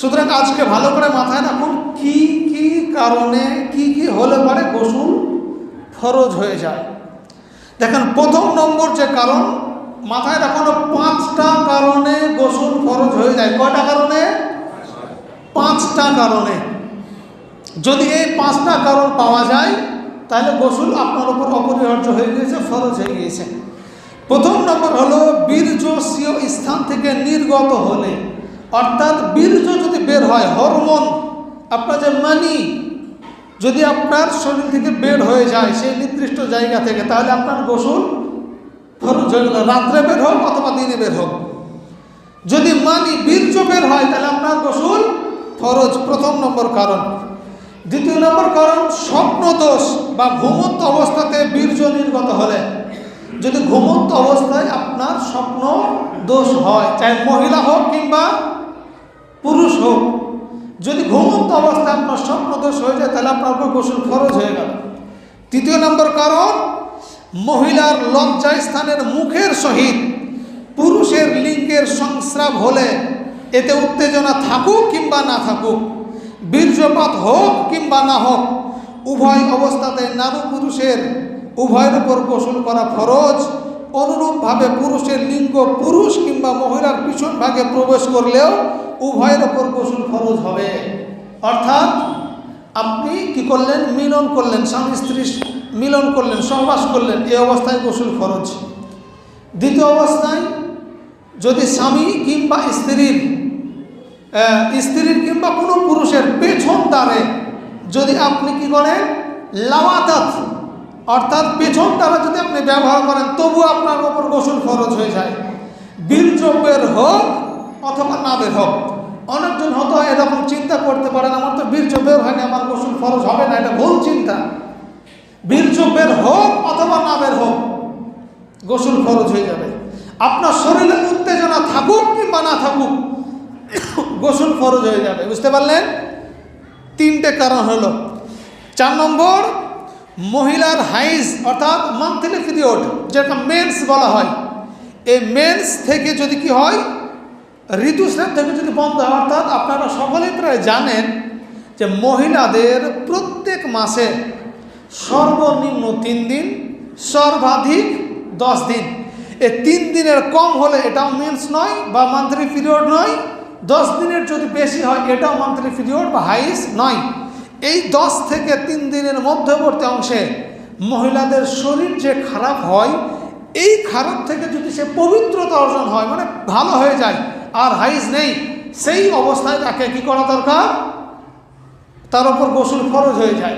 সুতরাং আজকে ভালো করে মাথায় রাখুন, কি কি কারণে, কি কি হলে পারে গোসল ফরজ হয়ে যায়। দেখেন, প্রথম নম্বর যে কারণ, মাথায় রাখুন, পাঁচটা কারণে গোসল ফরজ হয়ে যায়। কয়টা কারণে? পাঁচটা কারণে। যদি এই পাঁচটা কারণ পাওয়া যায়, তাহলে গোসল আপনার উপর অপরিহার্য হয়ে গিয়েছে, ফরজ হয়ে গিয়েছে। প্রথম নম্বর হলো বীর্য স্থান থেকে নির্গত হলে। অর্থাৎ বীর্য যদি বের হয়, হরমোন, আপনার যে মানি, যদি আপনার শরীর থেকে বের হয়ে যায় সেই নির্দিষ্ট জায়গা থেকে, তাহলে আপনার গোসল ফরজ হয়ে গেল। রাত্রে বের হোক অথবা দিনে বের হোক। যদি মানি, বীর্য বের হয়, তাহলে আপনার গোসল ফরজ। প্রথম নম্বর কারণ। দ্বিতীয় নম্বর কারণ স্বপ্ন দোষ বা ঘুমন্ত অবস্থাতে বীর্য নির্গত হলে। যদি ঘুমন্ত অবস্থায় আপনার স্বপ্ন দোষ হয়, চাই মহিলা হোক কিংবা হোক। যদি ঘুমন্ত অবস্থায় আপনার স্বপ্ন দোষ হয়ে যায়, তাহলে আপনার উপর গোসল ফরজ হয়ে গেল। তৃতীয় নম্বর কারণ, মহিলার লজ্জা স্থানের মুখের সহিত পুরুষের লিঙ্গের সংস্রাব হলে এতে উত্তেজনা থাকুক কিংবা না থাকুক, বীর্যপাত হোক কিংবা না হোক, উভয় অবস্থাতে নারী পুরুষের উভয়ের উপর গোসল করা ফরজ। অনুরূপভাবে পুরুষের লিঙ্গ পুরুষ কিংবা মহিলার পিছন ভাগে প্রবেশ করলেও উভয়ের ওপর গোসল ফরজ হবে। অর্থাৎ আপনি কি করলেন? মিলন করলেন, স্বামী স্ত্রী মিলন করলেন, সহবাস করলেন, এই অবস্থায় গোসল ফরজ। দ্বিতীয় অবস্থায় যদি স্বামী কিংবা স্ত্রীর স্ত্রীর কিংবা কোনো পুরুষের পেছন দ্বারে যদি আপনি কি করেন? লাওয়াতাত, অর্থাৎ পেছন দ্বারা যদি আপনি ব্যবহার করেন তবু আপনার ওপর গোসল খরচ হয়ে যায়। বীর্য বের হোক অথবা না বের হোক। অনেকজন হয়তো এরকম চিন্তা করতে পারেন, আমার তো বীর্য বের হয়নি, আমার গোসল ফরজ হবে না। এটা ভুল চিন্তা। বীর্য বের হোক অথবা না বের হোক, গোসল ফরজ হয়ে যাবে। আপনার শরীরে উত্তেজনা থাকুক কিংবা না থাকুক, গোসল ফরজ হয়ে যাবে। বুঝতে পারলেন? তিনটে কারণ হলো। চার নম্বর, মহিলার হাইজ, অর্থাৎ মান্থলি পিরিয়ড যেটা মেন্স বলা হয়, এই মেন্স থেকে যদি কি হয় ঋতুস্রাব থেকে যদি বন্ধ হয় অর্থাৎ আপনারা সকলেই প্রায় জানেন যে মহিলাদের প্রত্যেক মাসে সর্বনিম্ন তিন দিন, সর্বাধিক দশ দিন। এই তিন দিনের কম হলে এটাও মেন্স নয় বা মান্থলি পিরিয়ড নয়। দশ দিনের যদি বেশি হয়, এটাও মান্থলি পিরিয়ড বা হাইস নয়। এই দশ থেকে তিন দিনের মধ্যবর্তী অংশে মহিলাদের শরীর যে খারাপ হয়, এই খারাপ থেকে যদি সে পবিত্রতা অর্জন হয় মানে ভালো হয়ে যায় আর হাইজ নেই। সেই অবস্থায় তাকে কি করা দরকার? তার উপর গোসল ফরজ হয়ে যায়।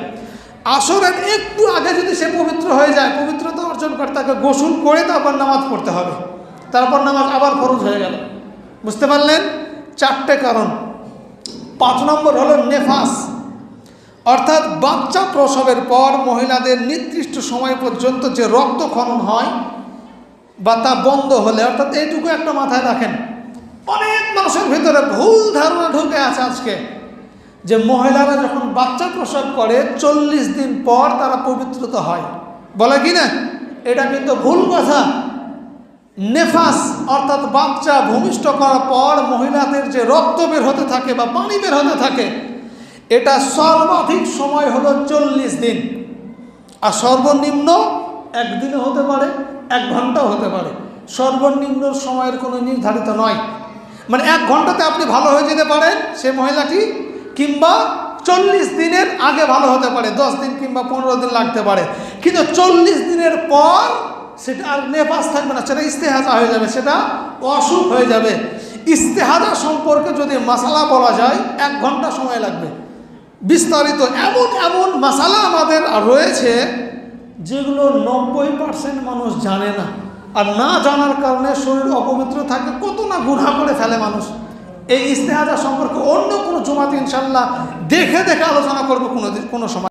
আসরের একটু আগে যদি সে পবিত্র হয়ে যায়, পবিত্রতা অর্জন করে তাকে গোসল করে তারপর নামাজ পড়তে হবে। তারপর নামাজ আবার ফরজ হয়ে গেল। বুঝতে পারলেন? চারটে কারণ। পাঁচ নম্বর হলো নেফাস। অর্থাৎ বাচ্চা প্রসবের পর মহিলাদের নির্দিষ্ট সময় পর্যন্ত যে রক্তক্ষরণ হয় বা তা বন্ধ হলে, অর্থাৎ এইটুকু একটা মাথায় রাখেন অনেক মানুষের ভিতরে ভুল ধারণা ঢুকে আছে আজকে। যে মহিলারা যখন বাচ্চা প্রসব করে, চল্লিশ দিন পর তারা পবিত্রতা হয়। বলে কি না? এটা কিন্তু ভুল কথা। নেফাস, অর্থাৎ বাচ্চা ভূমিষ্ঠ করার পর মহিলাদের যে রক্ত বের হতে থাকে বা পানি বের হতে থাকে, এটা সর্বাধিক সময় হলো চল্লিশ দিন। আর সর্বনিম্ন একদিনও হতে পারে, এক ঘন্টাও হতে পারে। সর্বনিম্ন সময়ের কোনো নির্ধারিত নয়। মানে এক ঘন্টাতে আপনি ভালো হয়ে যেতে পারেন সে মহিলাটি, কিংবা চল্লিশ দিনের আগে ভালো হতে পারে, দশ দিন কিংবা পনেরো দিন লাগতে পারে। কিন্তু চল্লিশ দিনের পর সেটা আর নেপাস থাকবে না, সেটা ইস্তেহাজা হয়ে যাবে, সেটা অসুখ হয়ে যাবে। ইস্তেহাজা সম্পর্কে যদি মশালা বলা যায়, এক ঘণ্টা সময় লাগবে। বিস্তারিত এমন এমন মশালা আমাদের রয়েছে, যেগুলো নব্বই পার্সেন্ট মানুষ জানে না। আর না জানার কারণে শরীর অপবিত্র থাকে, কত না গুণা করে ফেলে মানুষ। এই ইস্তেহাজা সম্পর্কে অন্য কোনো জমাতে ইনশাল্লাহ দেখে দেখে আলোচনা করব কোনো কোনো সময়।